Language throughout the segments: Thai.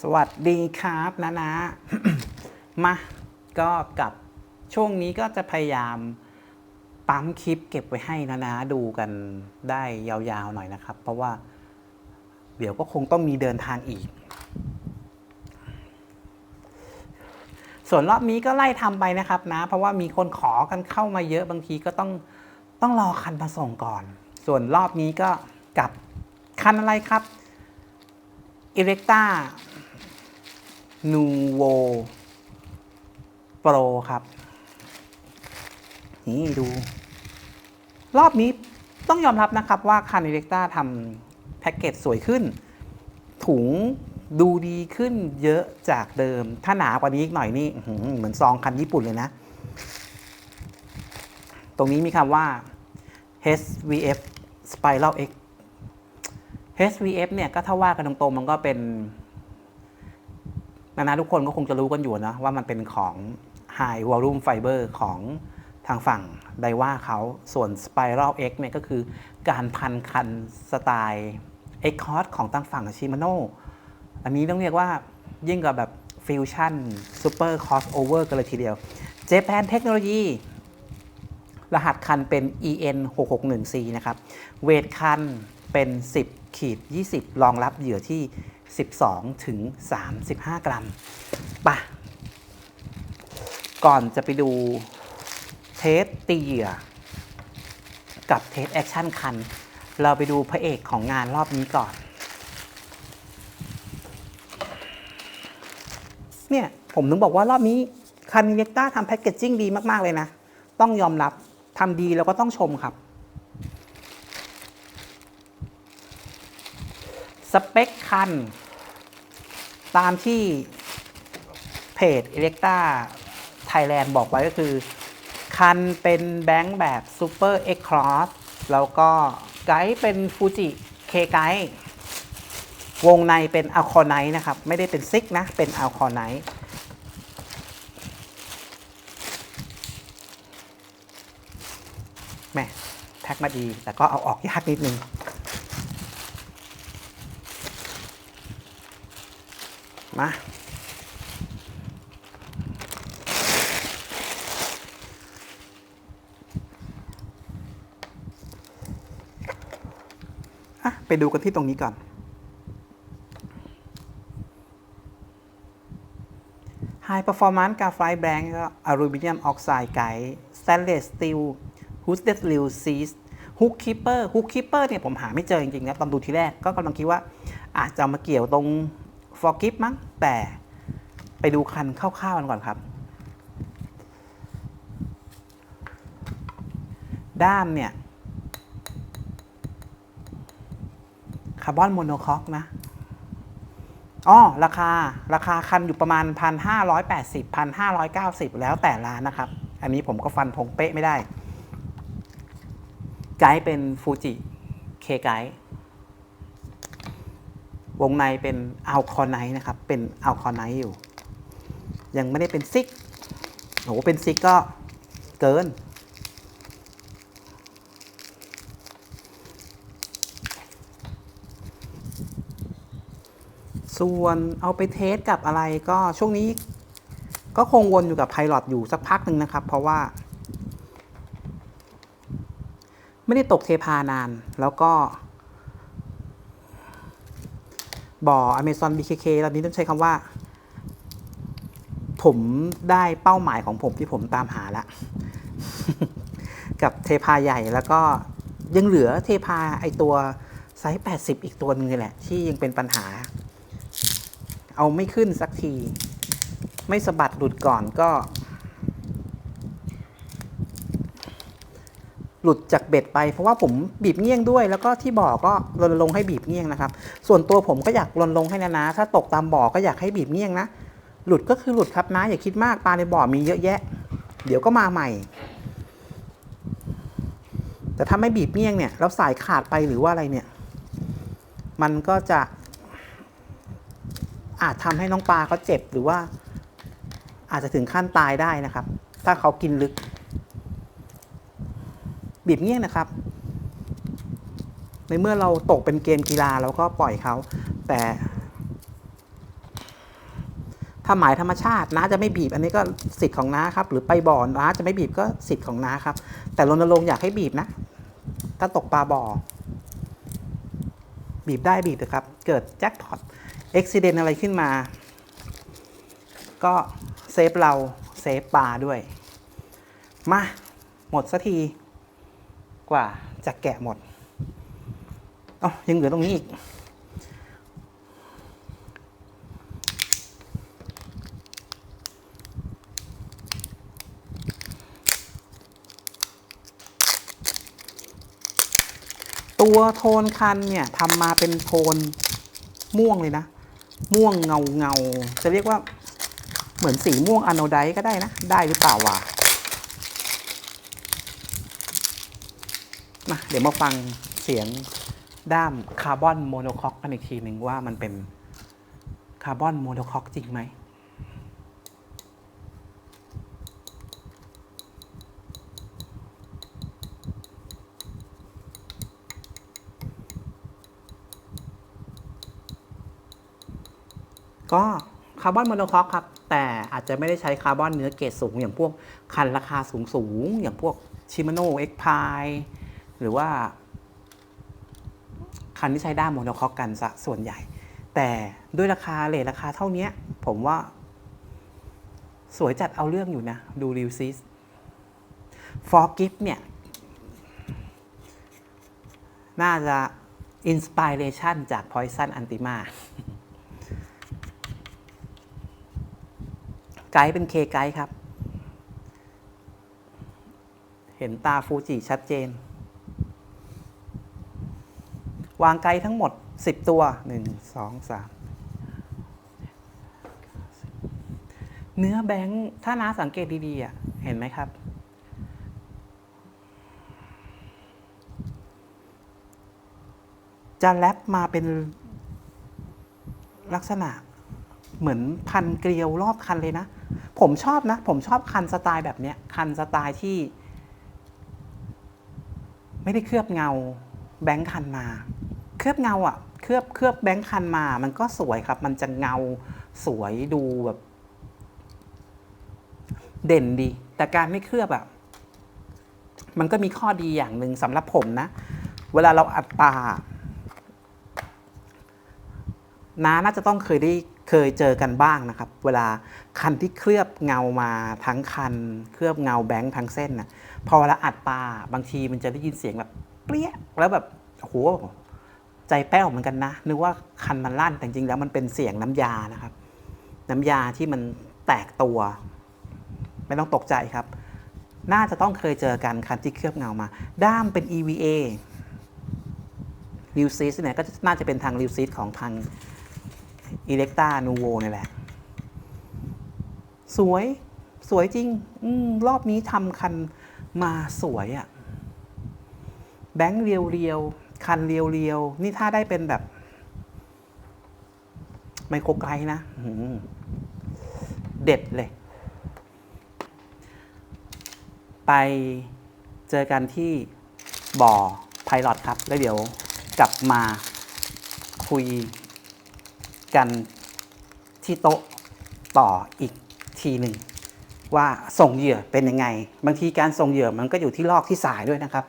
สวัสดีครับนะนะมาก็กับช่วงนี้ก็จะพยายามปั๊มคลิปเก็บไว้ให้นะนะดูกันได้ยาวๆหน่อยนะครับ เพราะว่า เดี๋ยวก็คงต้องมีเดินทางอีก ส่วนรอบนี้ก็ไล่ทำไปนะครับนะ เพราะว่ามีคนขอกันเข้ามาเยอะบางทีก็ต้องต้องรอคันมาส่งก่อน ส่วนรอบนี้ก็กับคันอะไรครับอิเล็กตา นูโวโปรครับ นี่ดู รอบนี้ต้องยอมรับนะครับว่าคันอิเล็กตาทำแพ็กเกจสวยขึ้น ถุงดูดีขึ้นเยอะจากเดิม ถ้าหนากว่านี้อีกหน่อยนี่เหมือนซองคันญี่ปุ่นเลยนะ ตรงนี้มีคำว่า HVF Spiral X HVF เนี่ยก็ถ้าว่ากันตรงๆมันก็เป็น นานาทุกคนก็คงจะรู้กันอยู่นะว่ามันเป็นของ High Volume Fiber ของทางฝั่งไดว่าเขาส่วน Spiral X เนี่ยก็คือการพันคันสไตล์ X c o s ของทางฝั่งชิมาโนอันนี้ต้องเรียกว่ายิ่งกับแบบฟิวชั่นซูเปอร์คอสโอเวอร์กันเลยทีเดียว Japan Technology รหัสคันเป็น EN 6 6 1 C นะครับ เวทคันเป็น 10ขีด20รองรับเหยื่อที่ 12 ถึง 35 กรัมปะก่อนจะไปดูเทสตีเหยื่อ กับเทสแอคชั่นคัน เราไปดูพระเอกของงานรอบนี้ก่อน เนี่ย ผมถึงบอกว่ารอบนี้คันเนต้าทำแพคเกจจิ้งดีมาก ๆ เลยนะ ต้องยอมรับทำดีแล้วก็ต้องชมครับ สเปคคัน ตามที่เพจ e l e c t a Thailand บอกไว้ก็คือ คันเป็นแบงค์แบบ Super X Cross แล้วก็ไกด์เป็นฟูจิเคไกด์วงในเป็นอัลคอไนนะครับ ไม่ได้เป็นซิกนะ เป็นอัลคอไนแม่แพ็คมาดี แต่ก็เอาออกยากนิดนึง มาอะไปดูกันที่ตรงนี้ก่อน High Performance Graphite Blank ก็ Aluminum Oxide Guide Stainless Steel Hooded Reel Seat Hook Keeper Hook Keeper เนี่ยผมหาไม่เจอจริงๆนะตอนดูทีแรกก็กำลังคิดว่าอาจจะเอามาเกี่ยวตรง for g i f มั้ง แต่ไปดูคันคร่าวๆกันก่อนครับ ด้ามเนี่ยคาร์บอนโมโนคอกนะอ๋อราคาราคาคันอยู่ประมาณ 1,580 1,590 แล้วแต่ร้านนะครับ อันนี้ผมก็ฟันธงเป๊ะไม่ได้ ไกด์เป็นฟูจิเคไกด์ วงในเป็นอัลคอไนนะครับ เป็นอัลคอไนอยู่ ยังไม่ได้เป็นซิกโหเป็นซิกก็เกิน ส่วนเอาไปเทสกับอะไรก็ช่วงนี้ก็คงวนอยู่กับไพลอตอยู่สักพักหนึ่งนะครับ เพราะว่า ไม่ได้ตกเทพานานแล้วก็ บ่อ Amazon BKK ตอนนี้ต้องใช้คำว่า ผมได้เป้าหมายของผมที่ผมตามหาล้วกับเทพาใหญ่แล้วก็ยังเหลือเทพาไอตัวไซส์ 80 อีกตัวนึงนี่แหละ ที่ยังเป็นปัญหา เอาไม่ขึ้นสักที ไม่สะบัดหลุดก่อนก็ หลุดจากเบ็ดไป เพราะว่าผมบีบเงี้ยงด้วย แล้วก็ที่บ่อก็รณรงค์ให้บีบเงี้ยงนะครับ ส่วนตัวผมก็อยากรณรงค์ให้นะนะถ้าตกตามบ่อก็อยากให้บีบเงี้ยงนะ หลุดก็คือหลุดครับนะอย่าคิดมากปลาในบ่อมีเยอะแยะ เดี๋ยวก็มาใหม่ แต่ถ้าไม่บีบเงี้ยงเนี่ยแล้วสายขาดไปหรือว่าอะไรเนี่ย มันก็จะ อาจทำให้น้องปลาเขาเจ็บหรือว่า อาจจะถึงขั้นตายได้นะครับ ถ้าเขากินลึก บีบเงี้ยนะครับ ในเมื่อเราตกเป็นเกมกีฬาเราก็ปล่อยเขา แต่ ถ้าหมายธรรมชาติน้าจะไม่บีบ อันนี้ก็สิทธิ์ของน้าครับ หรือไปบ่อน้าจะไม่บีบก็สิทธิ์ของน้าครับ แต่รณรงค์อยากให้บีบนะ ถ้าตกปลาบ่อ บีบได้บีบเถอะครับ เกิดแจ็คพอตอุบิเหตุอะไรขึ้นมา ก็เซฟเราเซฟปลาด้วย มา หมดสักที กว่าจะแกะหมดเอ๋อยังเหลือตรงนี้อีก ตัวโทนคันเนี่ยทำมาเป็นโทนม่วงเลยนะ ม่วงเงาเงาจะเรียกว่าเหมือนสีม่วงอะโนไดก็ได้นะ ได้หรือเปล่าวะ มาเดี๋ยวมาฟังเสียงด้ามคาร์บอนโมโนคอกกันอีกทีหนึ่งว่ามันเป็นคาร์บอนโมโนคอกจริงไหมก็คาร์บอนโมโนคอกครับ แต่อาจจะไม่ได้ใช้คาร์บอนเนื้อเกรดสูง อย่างพวกคันราคาสูงสูงๆอย่างพวกชิม a โนเอ็กพาย หรือว่า คันที่ใช้ด้ามโมโนคอกกันซะส่วนใหญ่ แต่ด้วยราคาเลทราคาเท่านี้ผมว่า สวยจัดเอาเรื่องอยู่นะ ดูริวซิสฟอร์กิฟเนี่ย น่าจะอินสปิเรชันจาก Poison Antima ไกด์เป็นเคไกด์ครับ เห็นตาฟูจิชัดเจน วางไกด์ทั้งหมด 10 ตัว 1 2 3 เนื้อแบงค์ถ้าน้าสังเกตดีๆอะเห็นไหมครับ จะแรปมาเป็นลักษณะเหมือนพันเกลียวรอบคันเลยนะ ผมชอบนะ ผมชอบคันสไตล์แบบเนี้ยคันสไตล์ที่ ไม่ได้เคลือบเงาแบงค์คันมา เคลือบเงาอะ่ะเคลือบเคลือบแบงค์คันมา มันก็สวยครับ มันจะเงาสวยดูแบบ เด่นดี แต่การไม่เคลือบอะ่ะมันก็มีข้อดีอย่างหนึ่งสำหรับผมนะ เวลาเราอัดปลาน้าน่าจะต้องเคยได้เคยเจอกันบ้างนะครับ เวลาคันที่เคลือบเงามาทั้งคัน เคลือบเงาแบงค์ทั้งเส้นนะพอเวลาอัดปลาบางทีมันจะได้ยินเสียงแบบเปรี้ยแล้วแบบโอ้โห ใจแป้วเหมือนกันนะ นึกว่าคันมันลั่นแต่จริงๆแล้วมันเป็นเสียงน้ำยานะครับ น้ำยาที่มันแตกตัว ไม่ต้องตกใจครับ น่าจะต้องเคยเจอกันคันที่เคลือบเงามา ด้ามเป็น EVA ลิวซิสเนี่ยก็น่าจะเป็นทางลิวซิสของทางอิเล็กตานูโวนี่แหละ สวยสวยจริงอรอบนี้ทำคันมาสวยอะ่ะ แบงค์เรียว คันเรียวๆ นี่ถ้าได้เป็นแบบ ไมโครไกด์นะเด็ดเลย ไปเจอกันที่บ่อไพลอตครับ แล้วเดี๋ยวกลับมาคุยกันที่โต๊ะต่ออีกทีหนึ่งว่าส่งเหยื่อเป็นยังไง บางทีการส่งเหยื่อมันก็อยู่ที่ลอกที่สายด้วยนะครับ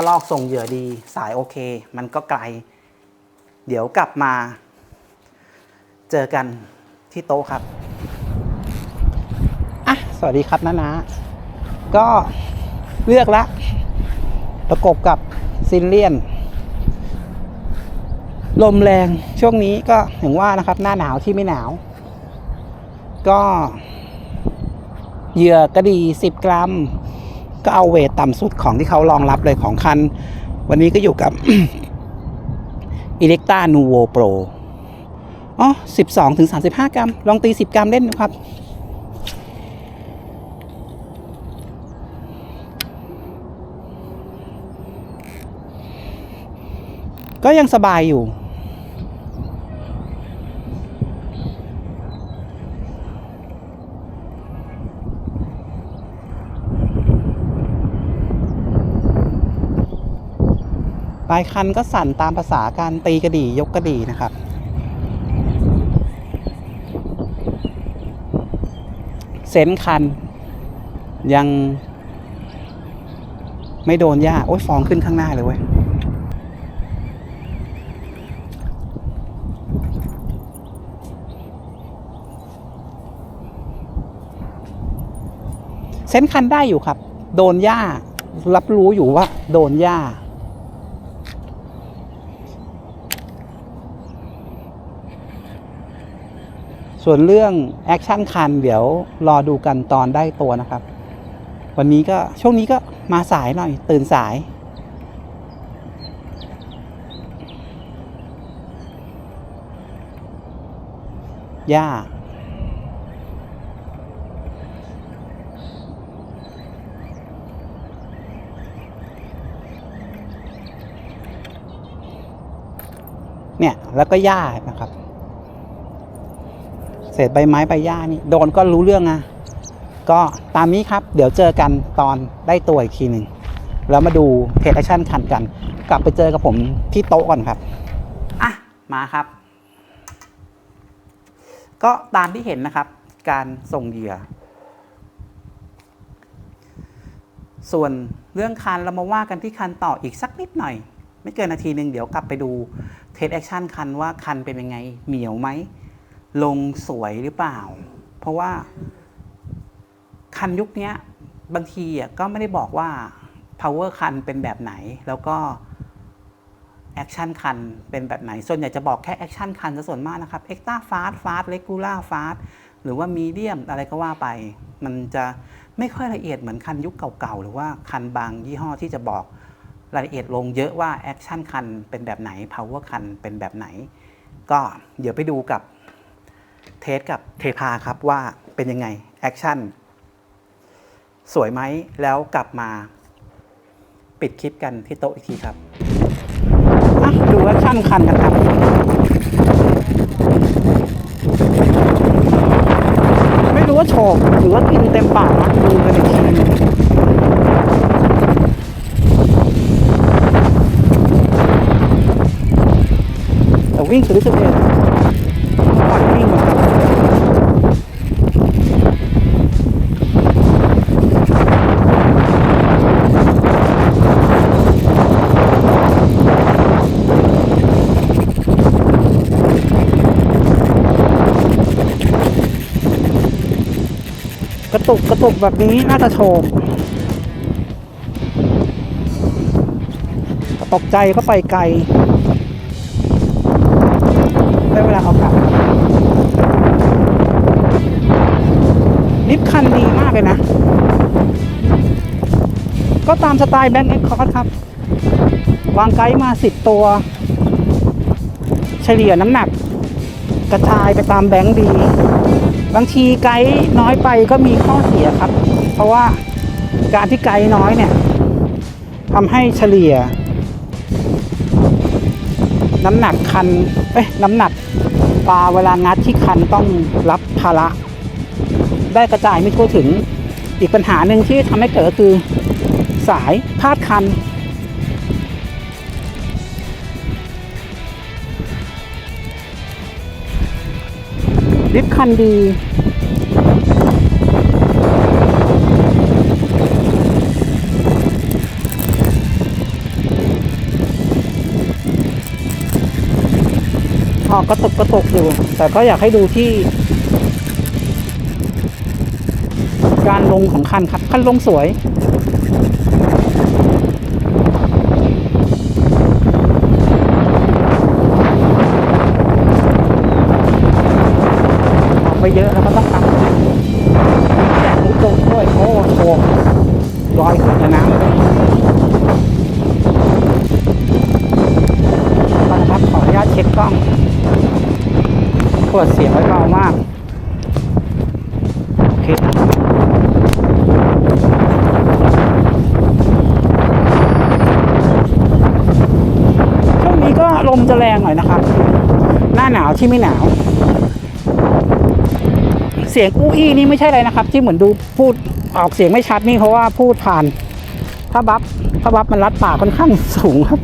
ถ้าลอกส่งเหยื่อดีสายโอเค มันก็ไกล เดี๋ยวกลับมา เจอกันที่โต๊ะครับอะสวัสดีครับนะนะก็เลือกละ ประกบกับซินเลียน ลมแรงช่วงนี้ก็อย่างว่านะครับ หน้าหนาวที่ไม่หนาว ก็เหยื่อกระดี 10 กรัม ก็เอาเวทต่ำสุดของที่เขารองรับเลยของคัน วันนี้ก็อยู่กับอิเล็กตานูโวโปรอ๋อ 12ถึง35 กรัม ลองตี 10 กรัมเล่นดูครับ ก็ยังสบายอยู่ ปลายคันก็สั่นตามภาษาการตีกระดี่ยกกระดี่นะครับ เซนคัน ยัง ไม่โดนหญ้าโอ้ยฟองขึ้นข้างหน้าเลยเว้ยเซนคันได้อยู่ครับ โดนหญ้า รับรู้อยู่ว่า โดนหญ้า ส่วนเรื่องแอคชั่นคันเดี๋ยวรอดูกันตอนได้ตัวนะครับ วันนี้ก็ช่วงนี้ก็มาสายหน่อย ตื่นสาย ย่าเนี่ย แล้วก็หญ้านะครับ เศษใบไม้ใบหญ้านี่โดนก็รู้เรื่องอะก็ตามนี้ครับ เดี๋ยวเจอกันตอนได้ตัวอีกทีหนึ่งแล้วมาดูเทสแอคชั่นคันกัน กลับไปเจอกับผมที่โต๊ะก่อนครับอะมาครับ ก็ตามที่เห็นนะครับ การส่งเหยื่อ ส่วนเรื่องคันเรามาว่ากันที่คันต่ออีกสักนิดหน่อย ไม่เกินนาทีหนึ่งเดี๋ยวกลับไปดูเทสแอคชั่นคันว่าคันเป็นยังไงเหนียวไหม ลงสวยหรือเปล่า เพราะว่าคันยุคนี้บางทีก็ไม่ได้บอกว่า power คันเป็นแบบไหน แล้วก็ action คันเป็นแบบไหน ส่วนใหญ่จะบอกแค่ action คันซะส่วนมากนะครับ extra fast fast regular fast หรือว่า medium อะไรก็ว่าไป มันจะไม่ค่อยละเอียดเหมือนคันยุคเก่าๆ หรือว่าคันบางยี่ห้อที่จะบอกรายละเอียดลงเยอะว่า action คันเป็นแบบไหน power คันเป็นแบบไหน ก็เดี๋ยวไปดูกับ เทสกับเทพาครับว่าเป็นยังไง แอคชั่น สวยไหมแล้วกลับมาปิดคลิปกันที่โต๊ะอีกทีครับอะดูแอคชั่นคันกันครับไม่รู้ว่าโฉบหรือว่ากินเต็มปากนะดูกันอีกทีแต่วิ่งสุดที่สุดเลยปล่อยวิ่งเหมือนกันกระ ตุกกระตุกแบบนี้น่าจะโชว์ตกใจก็ไปไกลได้เวลาเอากลับลิฟต์คันดีมากเลยนะ ก็ตามสไตล์แบงค์เอ็กคอร์ครับ วางไกด์มาสิบตัว เฉลี่ยน้ำหนัก กระจายไปตามแบงค์ดี บางทีไกด์น้อยไปก็มีข้อเสียครับ เพราะว่าการที่ไกด์น้อยเนี่ยทำให้เฉลี่ย น้ำหนักคันเอ้ยน้ำหนักปลาเวลางัดที่คันต้องรับภาระ ได้กระจายไม่ทั่วถึงอีกปัญหาหนึ่งที่ทำให้เกิดก็คือ สายพาดคัน ลิฟต์คันดีออกกระตกกระตกอยู่ แต่ก็อยากให้ดูที่ การลงของคันครับ คันลงสวย ออกไป เยอะแล้วก็ต้องทำหูตกด้วยโอ้โหลอยขึ้นกับน้ำเลยมานะครับขออนุญาตเช็คกล้องปิดเสียงไว้เบามากโอเคช่วงนี้ก็ลมจะแรงหน่อยนะครับ หน้าหนาวที่ไม่หนาว สียงอู้อี้นี่ไม่ใช่อะไรนะครับ ที่เหมือนดูพูดออกเสียงไม่ชัดนี่เพราะว่าพูดผ่านผ้าบัฟผ้าบัฟมันรัดปากค่อนข้างสูงครับ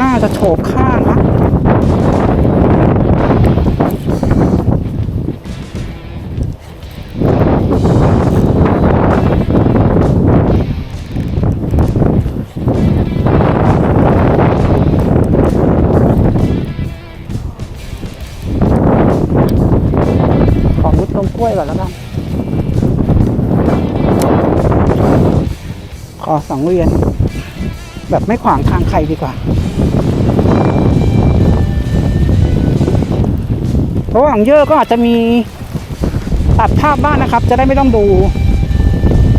น่าจะโฉบข้า สังเวียน แบบไม่ขวางทางใครดีกว่า เพราะว่าหลังเยอะก็อาจจะมีตัดภาพบ้างนะครับ จะได้ไม่ต้องดู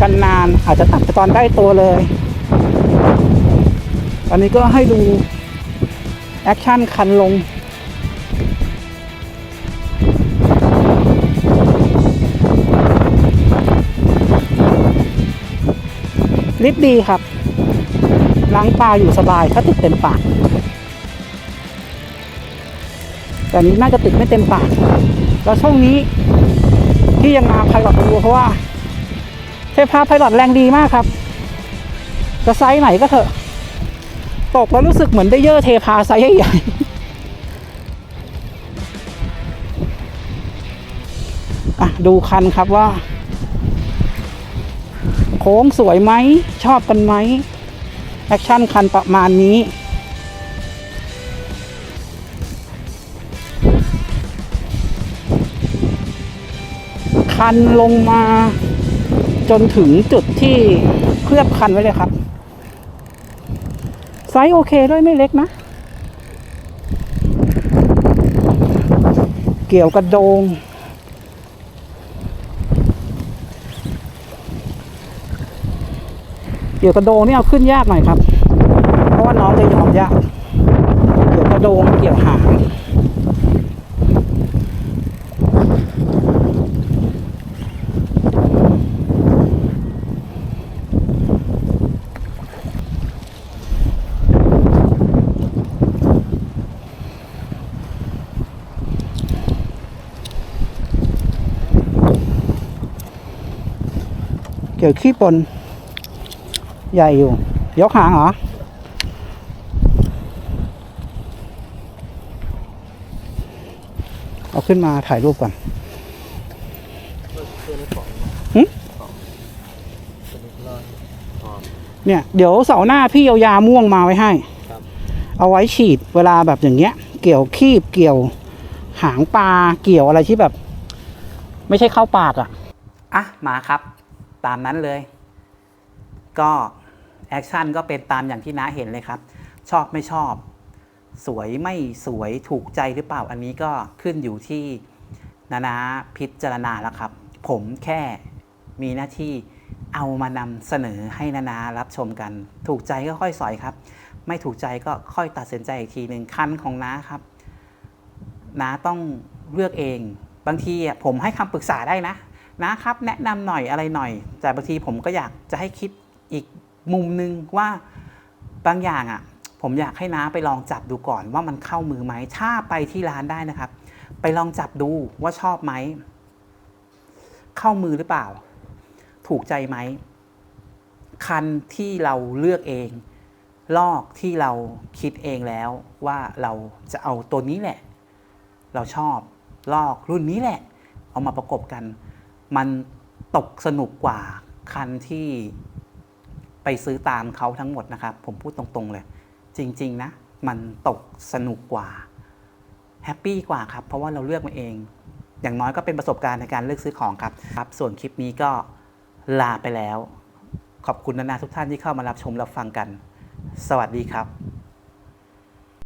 กันนานอาจจะตัดตอนได้ตัวเลย ตอนนี้ก็ให้ดูแอคชั่นคันลง ลิฟต์ดีครับ ล้างปลาอยู่สบายถ้าติดเต็มปาก แต่นี้น่าจะติดไม่เต็มปาก แล้วช่วงนี้ที่ยังมาไพลอตดูเพราะว่าเทพาไพลอตแรงดีมากครับ จะไซส์ไหนก็เถอะ ตกแล้วรู้สึกเหมือนได้เยอะเทพาไซส์ใหญ่ๆดูคันครับว่า ค้งสวยไหม ชอบกันไหม แอคชั่นคันประมาณนี้ คันลงมาจนถึงจุดที่เคลือบคันไว้เลยครับ ไซส์โอเคด้วยไม่เล็กนะ เกี่ยวกระโดง เกี่ยวกระโดงนี่เอาขึ้นยากหน่อยครับ เพราะว่าน้องจะยอมยากเกี่ยวกระโดงเกี่ยวหางเกี่ยวขี้ปน ใหญ่อยู่ ยกหางเหรอ เอาขึ้นมาถ่ายรูปก่อนหึเนี่ย เดี๋ยวเสาร์หน้าพี่เอายาม่วงมาไว้ให้ครับเอาไว้ฉีดเวลาแบบอย่างเงี้ย เกี่ยวคีบเกี่ยวหางปลาเกี่ยวอะไรที่แบบ ไม่ใช่เข้าปากอะ่ะ อะ มาครับ ตามนั้นเลย ก็ แอคชั่นก็เป็นตามอย่างที่น้าเห็นเลยครับ ชอบไม่ชอบ สวยไม่สวยถูกใจหรือเปล่าอันนี้ก็ขึ้นอยู่ที่นานาพิจารณาแล้วครับ ผมแค่มีหน้าที่เอามานำเสนอให้นานารับชมกัน ถูกใจก็ค่อยสอยครับ ไม่ถูกใจก็ค่อยตัดสินใจอีกทีหนึ่งคันของน้าครับน้าต้องเลือกเอง บางทีผมให้คำปรึกษาได้นะนะครับ แนะนำหน่อยอะไรหน่อย แต่บางทีผมก็อยากจะให้คิดอีก มุมนึงว่าบางอย่างอะ ผมอยากให้น้าไปลองจับดูก่อนว่ามันเข้ามือไหมถ้าไปที่ร้านได้นะครับ ไปลองจับดูว่าชอบไหมเข้ามือหรือเปล่า ถูกใจไหมคันที่เราเลือกเอง ลอกที่เราคิดเองแล้วว่าเราจะเอาตัวนี้แหละ เราชอบลอกรุ่นนี้แหละ เอามาประกบกัน มันตกสนุกกว่าคันที่ ไปซื้อตามเขาทั้งหมดนะครับ ผมพูดตรงๆเลย จริง ๆ นะ มันตกสนุกกว่าแฮปปี้กว่าครับ เพราะว่าเราเลือกมาเอง อย่างน้อยก็เป็นประสบการณ์ในการเลือกซื้อของครับครับ ส่วนคลิปนี้ก็ลาไปแล้ว ขอบคุณนานาทุกท่านที่เข้ามารับชมรับฟังกัน สวัสดีครับ